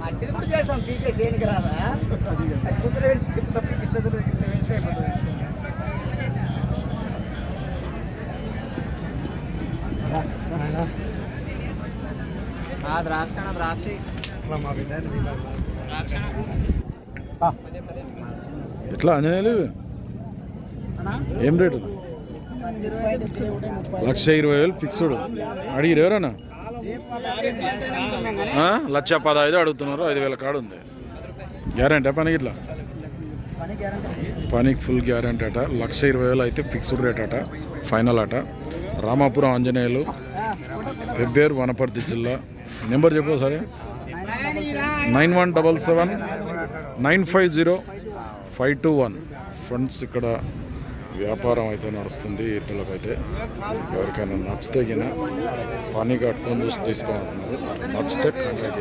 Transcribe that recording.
మట్టిది కూడా చేస్తాం పీకే చేయనికి రాదా? కుదిరి తప్పి ద్రాక్ష ద్రాక్ష. ఎట్లా అంజనేయులు? ఏం రేటు? లక్ష ఇరవై వేలు ఫిక్స్డ్. అడిగిరు ఎవరన్నా? లక్ష పదహైదు అడుగుతున్నారు ఐదు వేల కాడు ఉంది. గ్యారంటీ పనికి ఇట్లా? పనికి ఫుల్ గ్యారంటీ అట. లక్ష ఇరవై వేలు అయితే ఫిక్స్డ్ రేట్ అట. ఫైనల్ అట. రామాపురం ఆంజనేయులు పెబ్బేరు వనపర్తి జిల్లా. నెంబర్ చెప్పు సరే nine one double seven nine five zero five two one friends ఇక్కడ వ్యాపారం అయితే నడుస్తుంది ఇతరులకైతే ఎవరికైనా నచ్చితే గిన పని కట్టుకొని చూసి తీసుకోవాలన్నారు. నచ్చితే కాంటాక్ట్